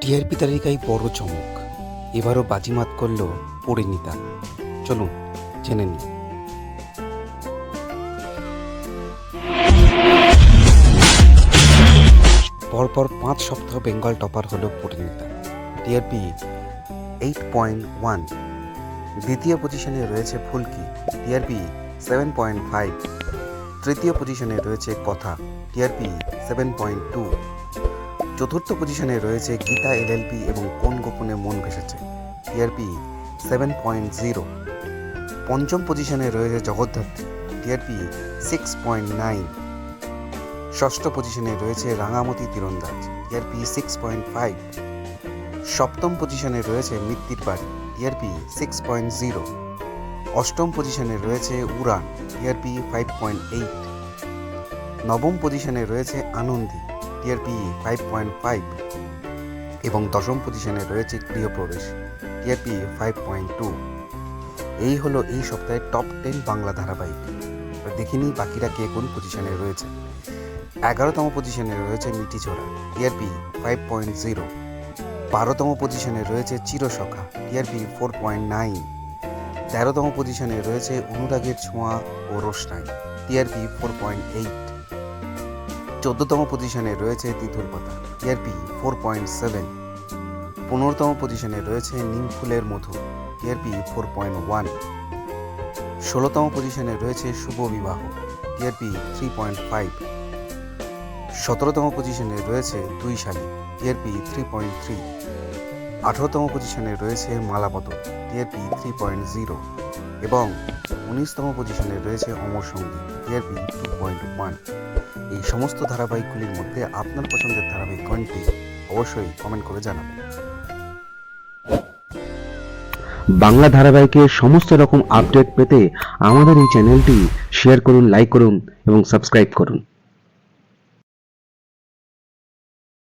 TRP তালিকায় বড় চমক। এবারও বাজিমাত করল পরিণীতা চলুন, জেনে নিই। পরপর পাঁচ সপ্তাহ বেঙ্গল টপার হলো Parineeta TRP eight point one. দ্বিতীয় পজিশনে রয়েছে Phulki, TRP seven point five. তৃতীয় পজিশনে রয়েছে কথা, টিআরপি সেভেন পয়েন্ট টু। চতুর্থ পজিশনে রয়েছে গীতা এলএলপি এবং কোন গোপনে মন ভেসেছে টিআরপি সেভেন পয়েন্ট জিরো পঞ্চম পজিশনে রয়েছে Jagaddhatri. TRP six point nine ষষ্ঠ পজিশনে রয়েছে Rangamati Tirandaj. TRP six point five সপ্তম পজিশনে রয়েছে মৃত্যুর বাড়ি। টিআরপি সিক্স পয়েন্ট জিরো অষ্টম পজিশনে রয়েছে Uraan. TRP five point eight নবম পজিশনে রয়েছে Anandi. TRP five point five এবং দশম পজিশনে রয়েছে Grihapravesh TRP five point two এই হলো এই সপ্তাহের টপ টেন বাংলা ধারাবাহিক। দেখিনি বাকিরা কে কোন পজিশনে রয়েছে। এগারোতম পজিশনে রয়েছে মিটি ছোড়া টিআরপি ফাইভ পয়েন্ট জিরো বারোতম পজিশনে রয়েছে Chirosakha, TRP four point nine তেরোতম পজিশনে রয়েছে অনুরাগের ছোঁয়া ও রোশনাই, টিআরপি ফোর পয়েন্ট এইট চোদ্দতম পজিশনে রয়েছে তিতুল পাতা টিআরপি ফোর পয়েন্ট সেভেন পনেরোতম পজিশনে রয়েছে নিম ফুলের মধু টিআরপি ফোর পয়েন্ট ওয়ান ষোলোতম পজিশনে রয়েছে শুভ বিবাহ টিআরপি থ্রি পয়েন্ট ফাইভ সতেরোতম পজিশনে রয়েছে দুই শালী টিআরপি থ্রি পয়েন্ট থ্রি আঠেরোতম পজিশনে রয়েছে মালাপতন টিআরপি থ্রি পয়েন্ট জিরো এবং উনিশতম পজিশনে রয়েছে অমর সঙ্গী টিআরপি টু পয়েন্ট ওয়ান এই সমস্ত ধারাবাহিকগুলির মধ্যে আপনার পছন্দের ধারাবাহিক কোনটি অবশ্যই কমেন্ট করে জানাবেন। বাংলা ধারাবাহিকের সমস্ত রকম আপডেট পেতে আমাদের এই চ্যানেলটি শেয়ার করুন লাইক করুন এবং সাবস্ক্রাইব করুন।